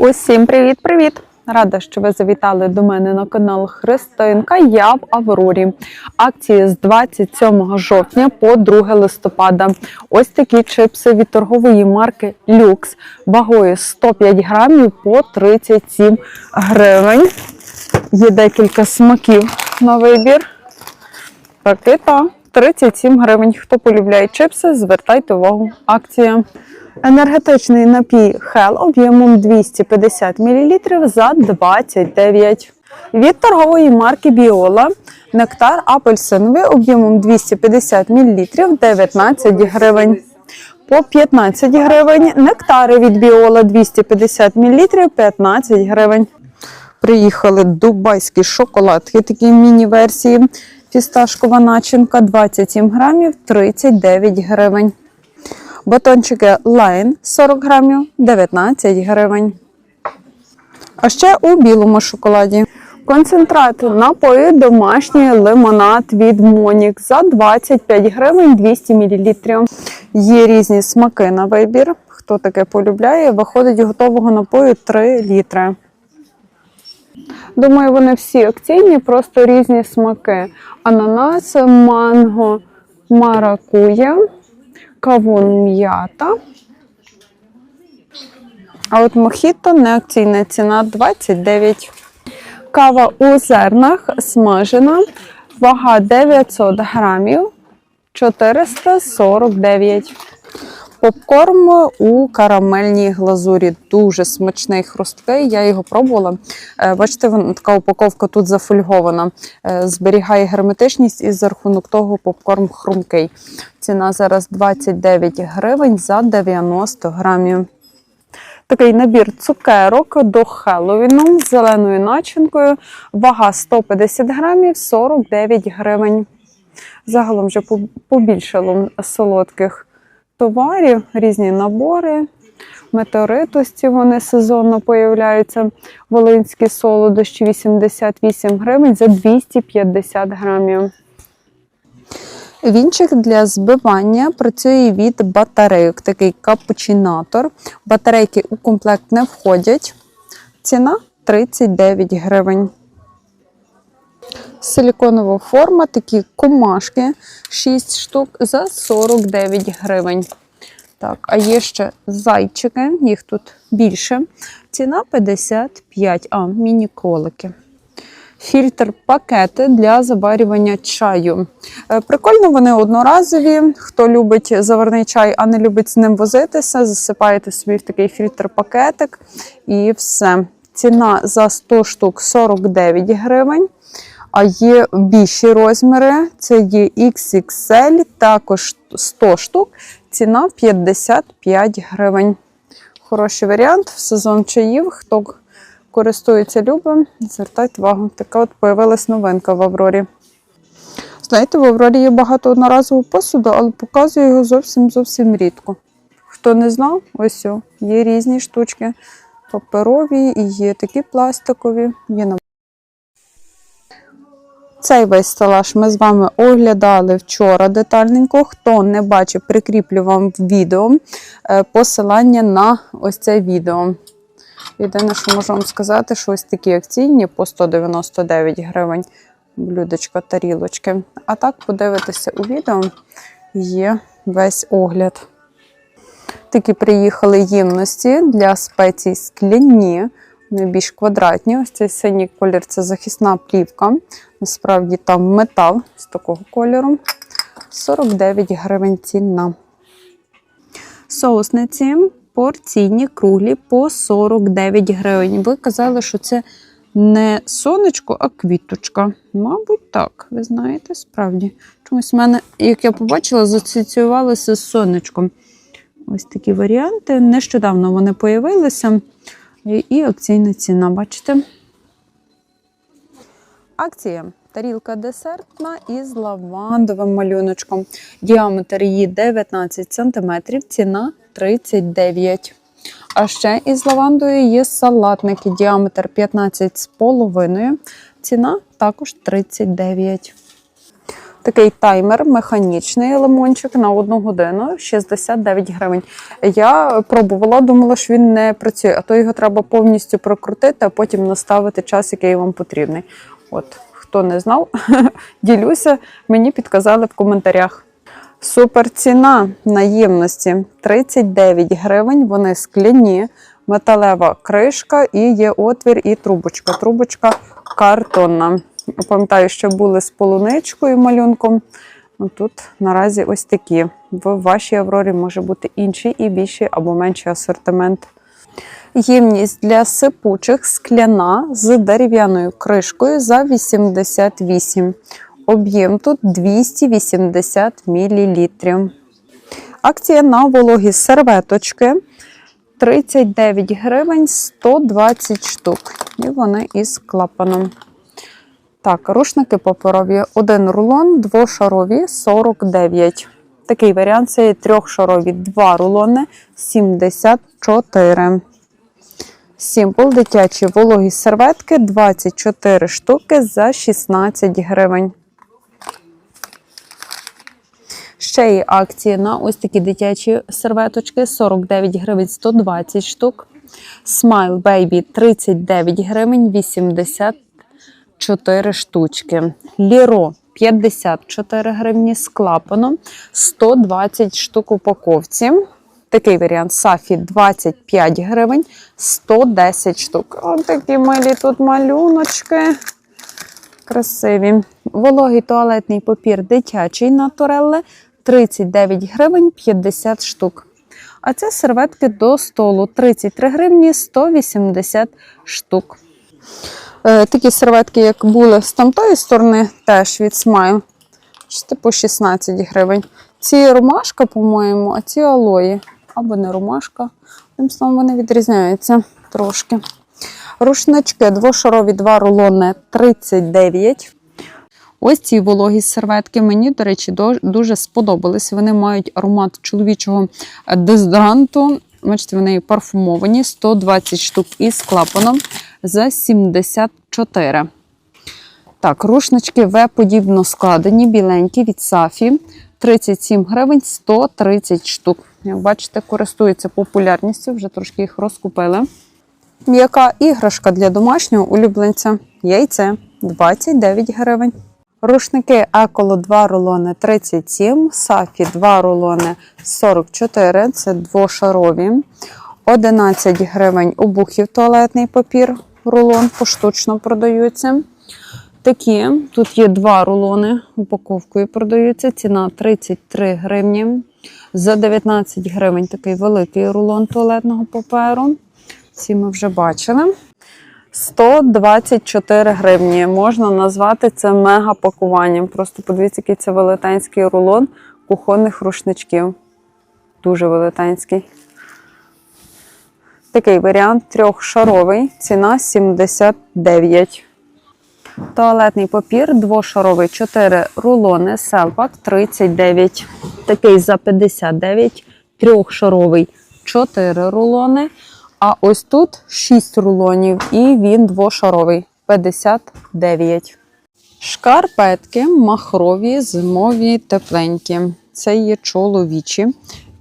Усім привіт-привіт! Рада, що ви завітали до мене на канал Христинка. Я в Аврорі. Акції з 27 жовтня по 2 листопада. Ось такі чипси від торгової марки Люкс вагою 105 грамів по 37 гривень. Є декілька смаків на вибір. Таки та 37 гривень. Хто полюбляє чипси, звертайте увагу. Акція. Енергетичний напій Hell об'ємом 250 мл за 29. Від торгової марки Біола нектар апельсиновий об'ємом 250 мл 19 гривень. По 15 гривень нектари від Біола 250 мл 15 гривень. Приїхали дубайські шоколадки, такі міні-версії. Фісташкова начинка 27 грамів 39 гривень. Батончики Лайн 40 грамів 19 гривень. А ще у білому шоколаді. Концентрат напої домашній лимонад від Монік за 25 гривень 200 мл. Є різні смаки на вибір. Хто таке полюбляє, виходить готового напою 3 літри. Думаю, вони всі акційні, просто різні смаки. Ананас, манго, маракуя, кавун м'ята. А от мохіто не акційна ціна 29. Кава у зернах смажена, вага 900 грамів 449. Попкорн у карамельній глазурі. Дуже смачний хрусткий. Я його пробувала. Е, Бачите, вон- така упаковка тут зафольгована. Е, Зберігає герметичність і за рахунок того попкорн хрумкий. Ціна зараз 29 гривень за 90 грамів. Такий набір цукерок до Хеллоуіну з зеленою начинкою. Вага 150 грамів 49 гривень. Загалом вже побільшало солодких товарів, різні набори. Метеоритості вони сезонно появляються. Волинські солодощі 88 гривень за 250 грамів. Вінчик для збивання працює від батарейок, такий капучинатор. Батарейки у комплект не входять. Ціна 39 гривень. Силіконова форма, такі комашки 6 штук за 49 гривень. Так, а є ще зайчики, їх тут більше. Ціна 55, а міні-кролики. Фільтр пакети для заварювання чаю. Е, Прикольно, вони одноразові. Хто любить заварний чай, а не любить з ним возитися, засипаєте собі в такий фільтр пакетик і все. Ціна за 100 штук 49 гривень. А є більші розміри, це є XXL, також 100 штук, ціна 55 гривень. Хороший варіант в сезон чаїв. Хто користується любим, звертайте увагу. Така от появилась новинка в Аврорі. Знаєте, в Аврорі є багато одноразового посуду, але показую його зовсім зовсім рідко. Хто не знав, ось о, є різні штучки. Паперові і є такі пластикові, є на цей весь стелаж ми з вами оглядали вчора детальненько. Хто не бачив, прикріплю вам в відео е, посилання на ось це відео. Єдине, що можу вам сказати, що ось такі акційні по 199 гривень блюдечка, тарілочки. А так подивитися у відео є весь огляд. Такі приїхали ємності для спецій скляні, вони більш квадратні. Ось цей синій колір це захисна плівка. Насправді там метал з такого кольору. 49 гривень ціна. Соусниці порційні круглі по 49 гривень. Ви казали, що це не сонечко, а квіточка. Мабуть, так. Ви знаєте, справді. Чомусь в мене, як я побачила, засоціювалося з сонечком. Ось такі варіанти. Нещодавно вони появилися. І акційна ціна, бачите? Акція. Тарілка десертна із лавандовим малюночком. Діаметр її 19 см, ціна 39 А ще із лавандою є салатники. Діаметр 15,5 Ціна також 39 Такий таймер механічний лимончик на одну годину 69 гривень. Я пробувала, думала, що він не працює, а то його треба повністю прокрутити, а потім наставити час, який вам потрібний. От хто не знав, ділюся, мені підказали в коментарях. Супер ціна наємності 39 гривень. Вони скляні, металева кришка і є отвір і трубочка. Трубочка картонна. Пам'ятаю, що були з полуничкою малюнком. Ну, Тут наразі ось такі. В вашій Аврорі може бути інший і більший або менший асортимент. Ємність для сипучих скляна з дерев'яною кришкою за 88. Об'єм тут 280 мл. Акція на вологі серветочки 39 гривень 120 штук. І вони із клапаном. Так, рушники паперові. Один рулон, двошарові 49. Такий варіант це є трьохшарові, два рулони 74. Сімпл дитячі вологі серветки 24 штуки за 16 гривень. Ще є акції на ось такі дитячі серветочки 49 гривень 120 штук. Smile Baby 39 гривень 84 штучки. Ліро 54 гривні з клапаном 120 штук упаковці. Такий варіант Сафі 25 гривень 110 штук. Ось такі милі тут малюночки. Красиві. Вологий туалетний папір дитячий натурелле 39 гривень 50 штук. А це серветки до столу 33 гривні 180 штук. Е, такі серветки, як були з тамтої сторони, теж від Smile. Типу 16 гривень. Ці ромашка, по-моєму, а ці алої. Або не ромашка. Тим словом, вони відрізняються трошки. Рушнички двошарові, два рулони 39. Ось ці вологі серветки мені, до речі, дуже сподобались. Вони мають аромат чоловічого дезодоранту. Бачите, вони парфумовані, 120 штук із клапаном за 74. Так, рушнички В-подібно складені, біленькі від Сафі. 37 гривень 130 штук. Як бачите, користуються популярністю, вже трошки їх розкупили. М'яка іграшка для домашнього улюбленця. Яйце 29 гривень. Рушники Еколо 2 рулони 37, Сафі 2 рулони 44, це двошарові. 11 гривень обухів туалетний папір, рулон поштучно продаються. Такі, тут є два рулони, упаковкою продаються. Ціна 33 гривні. За 19 гривень такий великий рулон туалетного паперу. Ці ми вже бачили. 124 гривні. Можна назвати це мега пакуванням. Просто подивіться, який це велетенський рулон кухонних рушничків. Дуже велетенський. Такий варіант трьохшаровий. Ціна 79. Туалетний папір двошаровий 4 рулони, селпак 39. Такий за 59, трьохшаровий 4 рулони. А ось тут 6 рулонів і він двошаровий 59. Шкарпетки махрові, зимові, тепленькі. Це є чоловічі.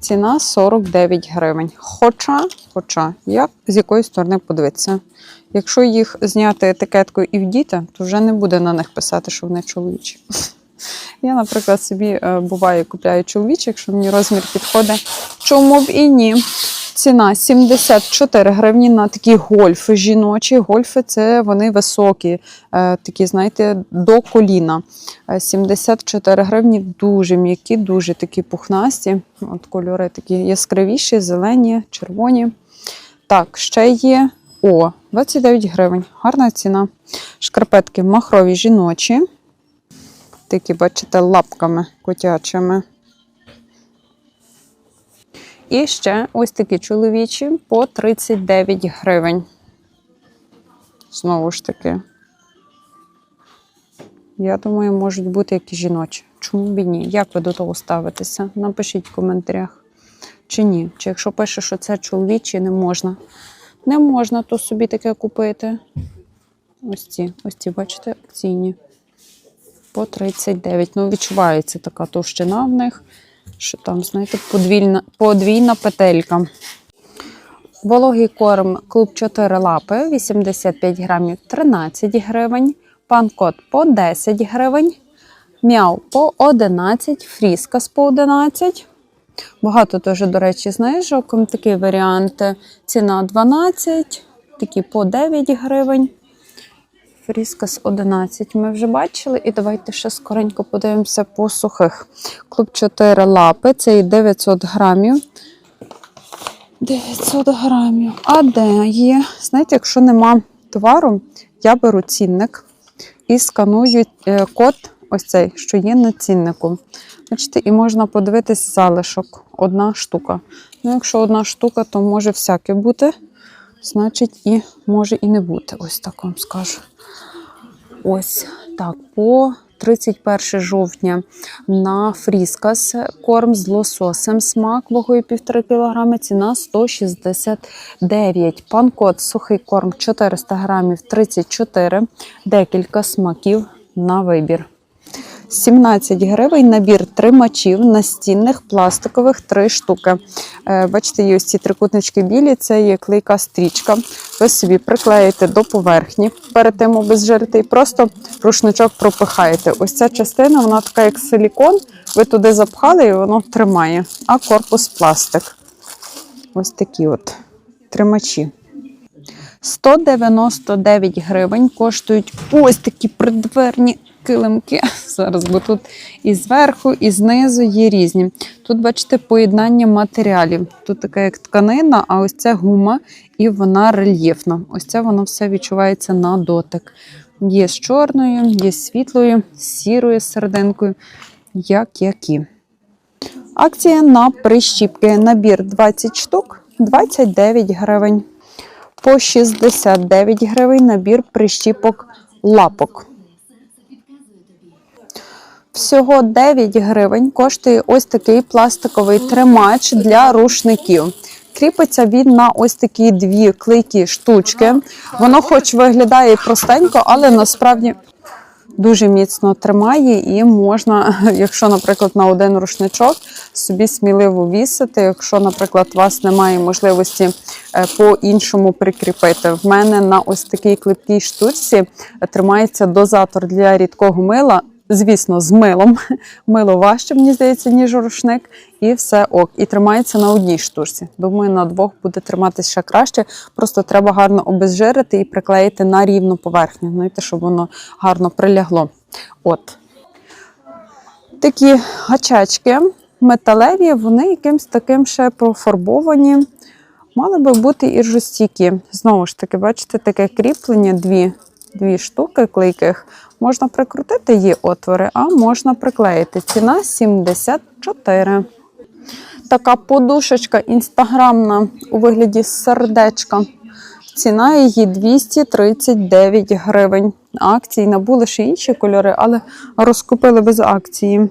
Ціна 49 гривень. Хоча, хоча, як з якої сторони подивитися. Якщо їх зняти етикеткою і вдіти, то вже не буде на них писати, що вони чоловічі. Я, наприклад, собі е, буває купляю чоловічі, якщо мені розмір підходить. Чому б і ні? Ціна 74 гривні на такі гольфи жіночі. Гольфи це вони високі, е, такі, знаєте, до коліна. Е, 74 гривні дуже м'які, дуже такі пухнасті. От кольори такі яскравіші, зелені, червоні. Так, ще є о, 29 гривень. Гарна ціна. Шкарпетки махрові жіночі. Такі, бачите, лапками котячими. І ще ось такі чоловічі по 39 гривень. Знову ж таки. Я думаю, можуть бути як і жіночі. Чому б і ні? Як ви до того ставитеся? Напишіть в коментарях. Чи ні? Чи якщо пише, що це чоловічі, не можна. Не можна то собі таке купити. Ось ці, ось ці, бачите, акційні. по 39. Ну, відчувається така товщина в них, що там, знаєте, подвійна, подвійна петелька. Вологий корм клуб 4 лапи 85 грамів 13 гривень. Панкот по 10 гривень. Мяу по 11, фріскас по 11. Багато теж, до речі, знижок. Такі варіанти. Ціна 12, такі по 9 гривень. Фріскас 11 ми вже бачили. І давайте ще скоренько подивимося по сухих. Клуб 4 лапи, це і 900 грамів. 900 грамів. А де є? Знаєте, якщо нема товару, я беру цінник і сканую е, код, ось цей, що є на ціннику. Бачите, і можна подивитись залишок. Одна штука. Ну, якщо одна штука, то може всяке бути. Значить, і може і не бути. Ось так вам скажу. Ось так, по 31 жовтня на фріскас корм з лососем смак вагою 1,5 кг, ціна 169. Панкот сухий корм 400 грамів 34, декілька смаків на вибір. 17 гривень набір тримачів настінних пластикових 3 штуки. Е, Бачите, є ось ці трикутнички білі, це є клейка стрічка. Ви собі приклеїте до поверхні перед тим обезжирити і просто рушничок пропихаєте. Ось ця частина, вона така як силікон. Ви туди запхали і воно тримає. А корпус пластик. Ось такі от тримачі. 199 гривень коштують ось такі придверні килимки. Зараз, бо тут і зверху, і знизу є різні. Тут, бачите, поєднання матеріалів. Тут така як тканина, а ось це гума, і вона рельєфна. Ось це воно все відчувається на дотик. Є з чорною, є з світлою, з сірою серединкою, як які. Акція на прищіпки. Набір 20 штук, 29 гривень. По 69 гривень набір прищіпок лапок. Всього 9 гривень коштує ось такий пластиковий тримач для рушників. Кріпиться він на ось такі дві клейкі штучки. Воно хоч виглядає простенько, але насправді дуже міцно тримає і можна, якщо, наприклад, на один рушничок собі сміливо вісити. Якщо, наприклад, у вас немає можливості е, по-іншому прикріпити. В мене на ось такій клепкій штучці тримається дозатор для рідкого мила. Звісно, з милом. Мило важче, мені здається, ніж рушник, і все ок. І тримається на одній штучці. Думаю, на двох буде триматися ще краще. Просто треба гарно обезжирити і приклеїти на рівну поверхню. Знаєте, щоб воно гарно прилягло. От. Такі гачечки металеві, вони якимсь таким ще профарбовані. Мали би бути і жорсткі. Знову ж таки, бачите, таке кріплення, дві, дві штуки клейких. Можна прикрутити її отвори, а можна приклеїти. Ціна 74. Така подушечка інстаграмна у вигляді сердечка. Ціна її 239 гривень. Акції набули ще інші кольори, але розкупили без акції.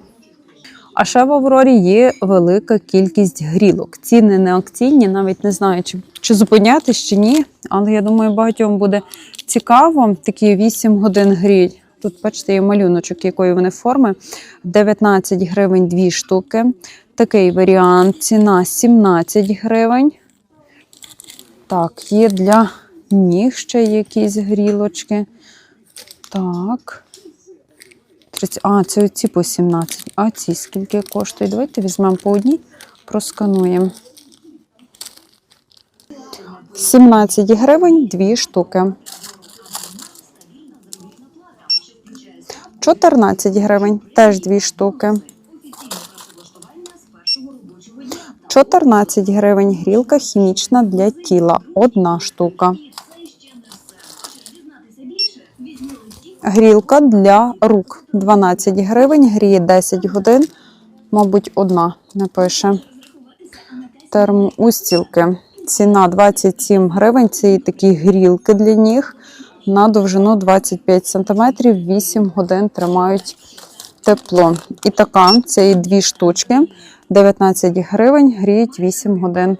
А ще в Аврорі є велика кількість грілок. Ціни не акційні, навіть не знаю, чи, чи зупинятись, чи ні. Але я думаю, багатьом буде цікаво. Такі 8 годин гріль. Тут, бачите, є малюночок, якої вони форми. 19 гривень 2 штуки. Такий варіант. Ціна 17 гривень. Так, є для ніг ще якісь грілочки. Так. 30, а, це оці по 17. А ці скільки коштують? Давайте візьмемо по одній, проскануємо. 17 гривень 2 штуки. 14 гривень теж 2 штуки. 14 гривень грілка хімічна для тіла. Одна штука. Грілка для рук 12 гривень, гріє 10 годин. Мабуть, одна не пише. Термоустілки. Ціна 27 гривень. Це і такі грілки для ніг. На довжину 25 см, 8 годин тримають тепло. І така, це і дві штучки. 19 гривень, гріють 8 годин.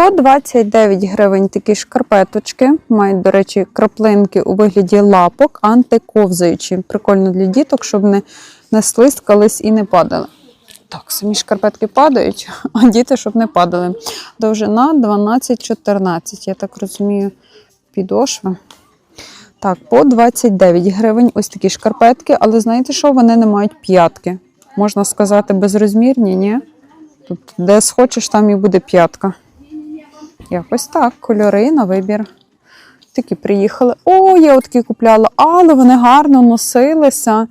По 29 гривень такі шкарпеточки. Мають, до речі, краплинки у вигляді лапок, антиковзаючі. Прикольно для діток, щоб не, не слизькались і не падали. Так, самі шкарпетки падають, а діти, щоб не падали. Довжина 12-14, я так розумію, підошва. Так, по 29 гривень ось такі шкарпетки, але знаєте що? Вони не мають п'ятки. Можна сказати, безрозмірні, ні? Тут де схочеш, там і буде п'ятка. Якось так, кольори на вибір. Такі приїхали. О, я отакі купляла, але вони гарно носилися.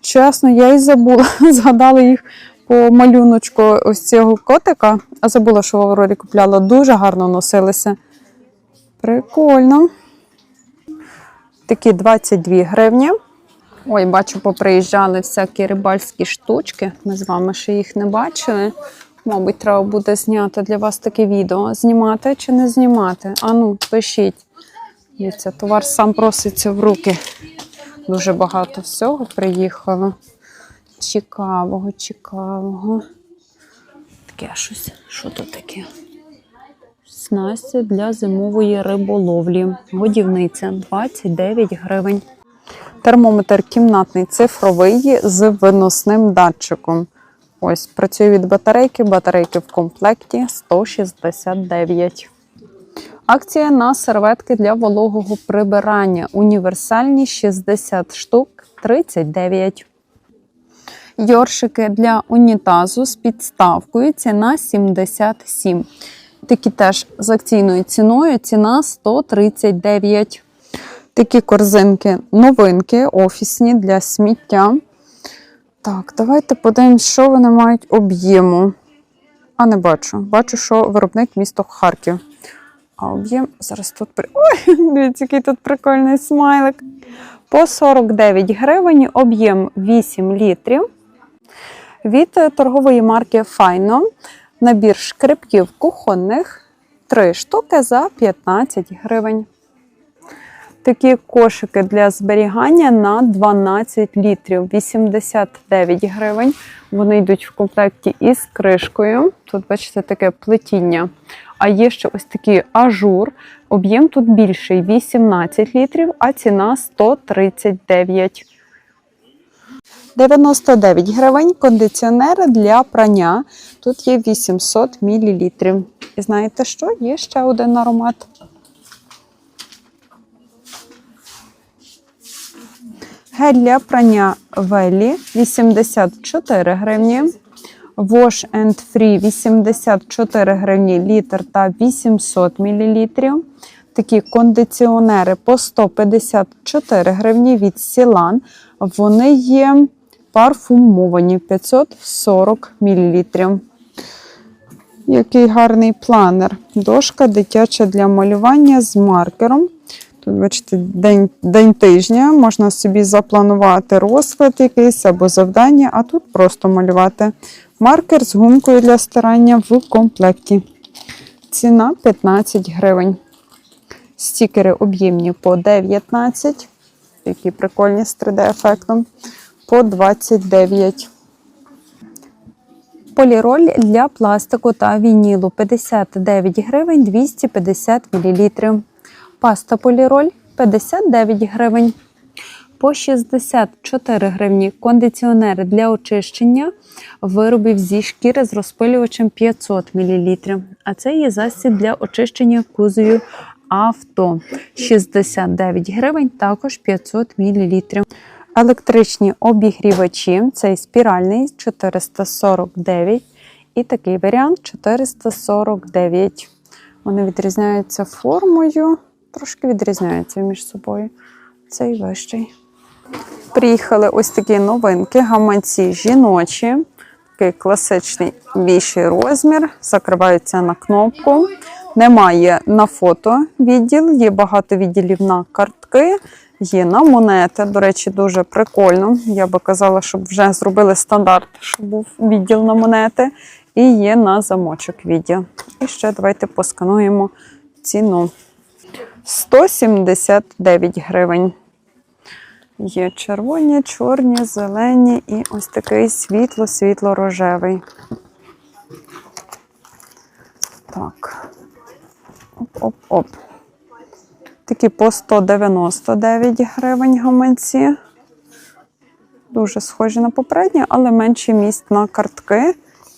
Чесно, я й забула. Згадала їх по малюночку ось цього котика, а забула, що в Аврорі купляла. Дуже гарно носилися. Прикольно. Такі 22 гривні. Ой, бачу, поприїжджали всякі рибальські штучки. Ми з вами ще їх не бачили. Мабуть, треба буде зняти для вас таке відео. Знімати чи не знімати? Ану, пишіть. Дивіться, товар сам проситься в руки. Дуже багато всього приїхало. Цікавого, цікавого. Таке щось. Що тут таке? Снасті для зимової риболовлі. Годівниця 29 гривень. Термометр кімнатний цифровий з виносним датчиком. Ось працює від батарейки. Батарейки в комплекті 169. Акція на серветки для вологого прибирання. Універсальні 60 штук 39. Йоршики для унітазу з підставкою. Ціна 77. Такі теж з акційною ціною. Ціна 139. Такі корзинки новинки, офісні для сміття. Так, давайте подивимось, що вони мають об'єму. А не бачу. Бачу, що виробник місто Харків. А об'єм зараз тут. Ой, дивіться, який тут прикольний смайлик. По 49 гривень, об'єм 8 літрів. Від е, торгової марки Файно. Набір шкрипків кухонних 3 штуки за 15 гривень. Такі кошики для зберігання на 12 літрів 89 гривень. Вони йдуть в комплекті із кришкою. Тут, бачите, таке плетіння. А є ще ось такий ажур. Об'єм тут більший 18 літрів, а ціна 139. 99 гривень кондиціонер для прання. Тут є 800 мл. І знаєте що? Є ще один аромат. Гель для прання Велі 84 гривні. Wash and Free 84 гривні літр та 800 мл. Такі кондиціонери по 154 гривні від Сілан. Вони є парфумовані 540 мл. Який гарний планер. Дошка дитяча для малювання з маркером. Бачите, день, день тижня, можна собі запланувати розклад якийсь або завдання, а тут просто малювати. Маркер з гумкою для старання в комплекті. Ціна 15 гривень. Стікери об'ємні по 19, які прикольні з 3D-ефектом, по 29. Поліроль для пластику та вінілу 59 гривень 250 мл. Паста поліроль 59 гривень. По 64 гривні кондиціонери для очищення виробів зі шкіри з розпилювачем 500 мл. А це є засіб для очищення кузою авто 69 гривень, також 500 мл. Електричні обігрівачі, цей спіральний 449 і такий варіант 449. Вони відрізняються формою, трошки відрізняються між собою. Цей вищий. Приїхали ось такі новинки, гаманці жіночі. Такий класичний більший розмір, закриваються на кнопку. Немає на фото відділ, є багато відділів на картки, є на монети. До речі, дуже прикольно. Я би казала, щоб вже зробили стандарт, щоб був відділ на монети. І є на замочок відділ. І ще давайте поскануємо ціну. 179 гривень. Є червоні, чорні, зелені і ось такий світло-світло-рожевий. Так. Оп-оп-оп. Такі по 199 гривень гаманці. Дуже схожі на попередні, але менший місць на картки.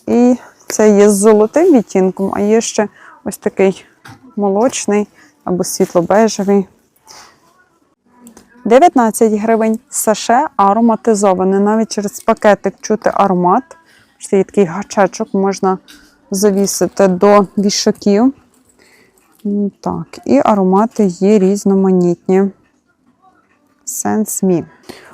І це є з золотим відтінком, а є ще ось такий молочний або світло-бежевий. 19 гривень саше ароматизоване. Навіть через пакетик чути аромат. Це є такий гачечок, можна завісити до вішаків. Так, і аромати є різноманітні. Sense Me.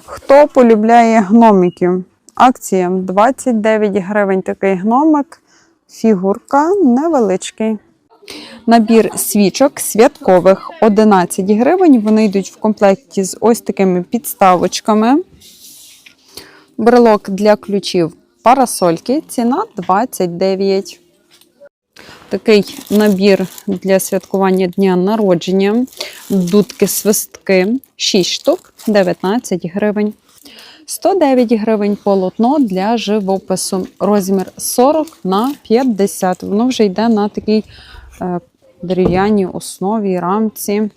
Хто полюбляє гномиків? Акція 29 гривень такий гномик. Фігурка невеличкий. Набір свічок святкових 11 гривень. Вони йдуть в комплекті з ось такими підставочками. Брелок для ключів парасольки. Ціна 29. Такий набір для святкування дня народження. Дудки свистки 6 штук 19 гривень. 109 гривень полотно для живопису. Розмір 40 на 50. Воно вже йде на такій е, дерев'яній основі, рамці.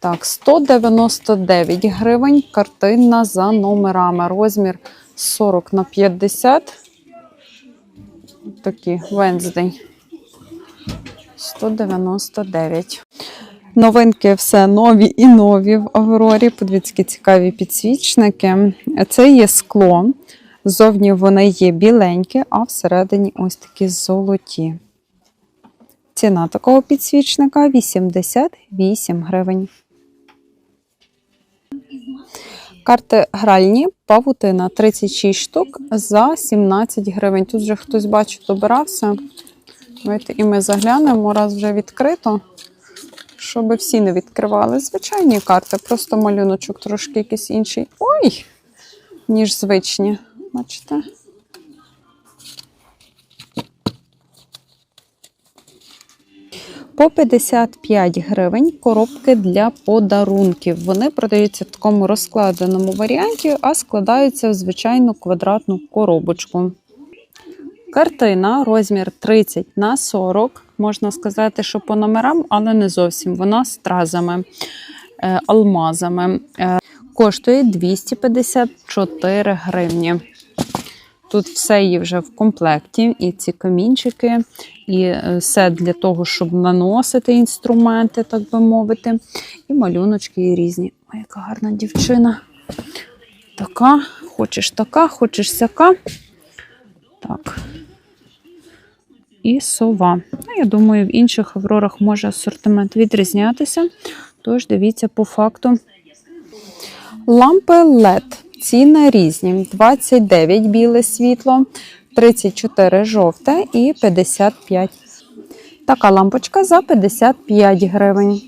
Так, 199 гривень. Картина за номерами. Розмір 40 на 50. Такі Венздень. 199. Новинки все нові і нові в Аврорі. Подивіться, цікаві підсвічники. Це є скло. Зовні вони є біленькі, а всередині ось такі золоті. Ціна такого підсвічника 88 гривень. Карти гральні, павутина 36 штук за 17 гривень. Тут вже хтось бачить, добирався. Давайте і ми заглянемо, раз вже відкрито, щоб всі не відкривали. Звичайні карти, просто малюночок трошки якийсь інший. Ой! Ніж звичні. Бачите? По 55 гривень коробки для подарунків. Вони продаються в такому розкладеному варіанті, а складаються в звичайну квадратну коробочку. Картина розмір 30 на 40. Можна сказати, що по номерам, але не зовсім. Вона стразами, е, алмазами. Е, Коштує 254 гривні. Тут все є вже в комплекті, і ці камінчики, і е, все для того, щоб наносити інструменти, так би мовити. І малюночки є різні. Ой, яка гарна дівчина. Така, хочеш така, хочеш сяка. Так. І сова. Ну, я думаю, в інших аврорах може асортимент відрізнятися. Тож дивіться по факту. Лампи LED. Ціни різні: 29 біле світло, 34 жовте і 55. Така лампочка за 55 гривень.